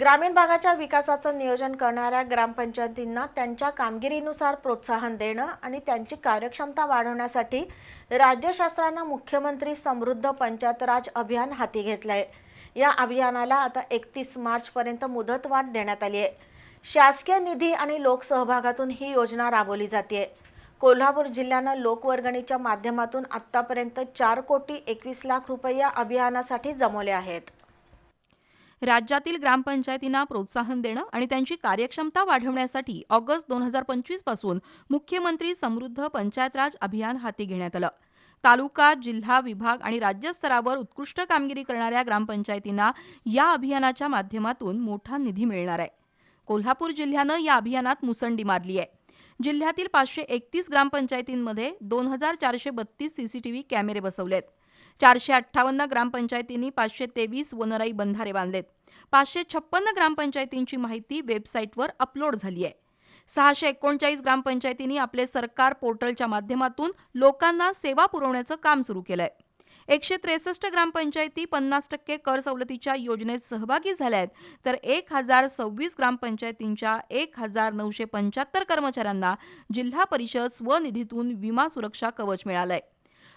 ग्रामीण भागाच्या विकासाचं नियोजन करणाऱ्या ग्रामपंचायतींना त्यांच्या कामगिरीनुसार प्रोत्साहन देणं आणि त्यांची कार्यक्षमता वाढवण्यासाठी राज्य शासनानं मुख्यमंत्री समृद्ध पंचायत राज अभियान हाती घेतलं आहे या अभियानाला आता एकतीस मार्चपर्यंत मुदतवाढ देण्यात आली आहे. शासकीय निधी आणि लोकसहभागातून ही योजना राबवली जाते कोल्हापूर जिल्ह्यानं लोकवर्गणीच्या माध्यमातून आत्तापर्यंत चार कोटी एकवीस लाख रुपये या अभियानासाठी जमवले आहेत. राज्यातील ग्रामपंचायतींना प्रोत्साहन देणं आणि त्यांची कार्यक्षमता वाढवण्यासाठी ऑगस्ट दोन हजार पंचवीसपासून मुख्यमंत्री समृद्ध पंचायत राज अभियान हाती घेण्यात आलं. तालुका जिल्हा विभाग आणि राज्य स्तरावर उत्कृष्ट कामगिरी करणाऱ्या ग्रामपंचायतींना या अभियानाच्या माध्यमातून मोठा निधी मिळणार आहे. कोल्हापूर जिल्ह्यानं या अभियानात मुसंडी मारली आहे. जिल्ह्यातील पाचशे एकतीस ग्रामपंचायतींमध्ये दोन हजार चारशे बत्तीस सीसीटीव्ही कॅमेरे बसवलेत. चारशे अठ्ठावन्न ग्रामपंचायतींनी पाचशे तेवीस वनराई बंधारे बांधलेत. पाचशे छप्पन्न ग्रामपंचायतींची माहिती वेबसाईटवर अपलोड झाली आहे. सहाशे एकोणचाळीस ग्रामपंचायतींनी आपले सरकार पोर्टलच्या माध्यमातून लोकांना सेवा पुरवण्याचं काम सुरू केलंय. एकशे त्रेसष्ट ग्रामपंचायती पन्नास टक्के कर सवलतीच्या योजनेत सहभागी झाल्या आहेत तर एक हजार सव्वीस ग्रामपंचायतींच्या एक हजार नऊशे पंच्याहत्तर कर्मचाऱ्यांना जिल्हा परिषद स्वनिधीतून विमा सुरक्षा कवच मिळालंय.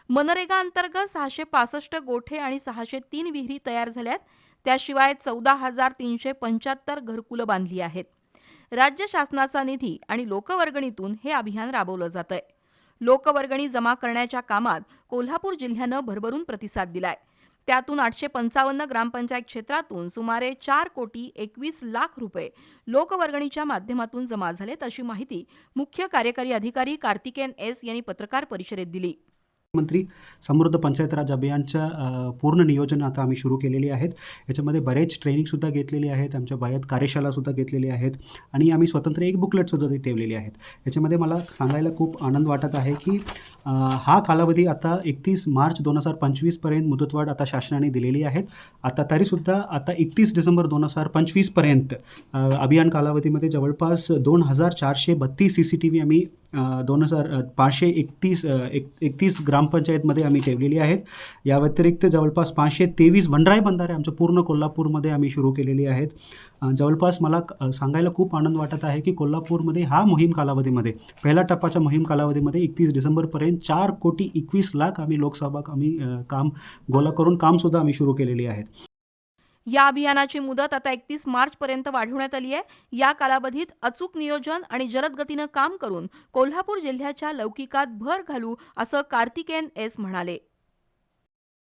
मनरेगा अंतर्गत सहाशे पासष्ट गोठे आणि सहाशे तीन विहिरी तयार झाल्यात. त्याशिवाय चौदा हजार तीनशे पंच्याहत्तर घरकुलं बांधली आहेत. राज्य शासनाचा निधी आणि लोकवर्गणीतून हे अभियान राबवलं जात आहे लोकवर्गणी जमा करण्याच्या कामात कोल्हापूर जिल्ह्यानं भरभरून प्रतिसाद दिलाय. त्यातून आठशे पंचावन्न ग्रामपंचायत क्षेत्रातून सुमारे चार कोटी एकवीस लाख रुपये लोकवर्गणीच्या माध्यमातून जमा झालेत अशी माहिती मुख्य कार्यकारी अधिकारी कार्तिकेन एस यांनी पत्रकार परिषदेत दिली. मंत्री समृद्ध पंचायत राज अभियानच्या पूर्ण नियोजन आता आम्ही सुरू केलेली आहेत. याच्यामध्ये बरेच ट्रेनिंगसुद्धा घेतलेली आहेत. आमच्या बायात कार्यशालासुद्धा घेतलेली आहेत. आणि आम्ही स्वतंत्र एक बुकलेटसुद्धा ठेवलेली आहेत. याच्यामध्ये मला सांगायला खूप आनंद वाटत आहे की हा कालावधी आता एकतीस मार्च दोन हजार पंचवीसपर्यंत मुदतवाढ आता शासनाने दिलेली आहेत आता तरीसुद्धा आता एकतीस डिसेंबर दोन हजार पंचवीसपर्यंत अभियान कालावधीमध्ये जवळपास दोन हजार चारशे बत्तीस सी सी टी व्ही आम्ही दोन हजार पाचशे एकतीस एक एकतीस ग्रामपंचायतमध्ये आम्ही ठेवलेली आहेत. या व्यतिरिक्त जवळपास पाचशे तेवीस वनराई बंधारे आमच्या पूर्ण कोल्हापूरमध्ये आम्ही सुरू केलेली आहेत. जवळपास मला सांगायला खूप आनंद वाटत आहे की कोल्हापूरमध्ये हा मोहीम कालावधीमध्ये पहिल्या टप्पाच्या मोहीम कालावधीमध्ये एकतीस डिसेंबरपर्यंत चार कोटी एकवीस लाख आम्ही लोकसभा आम्ही काम गोला करून कामसुद्धा आम्ही सुरू केलेली आहेत. या अभियानाची मुदत आता एकतीस मार्च पर्यंत वाढवण्यात आली आहे. या कालावधीत अचूक नियोजन आणि जलद गतीनं काम करून कोल्हापूर जिल्ह्याच्या लौकिकात भर घालू असं कार्तिकेयन एस म्हणाले.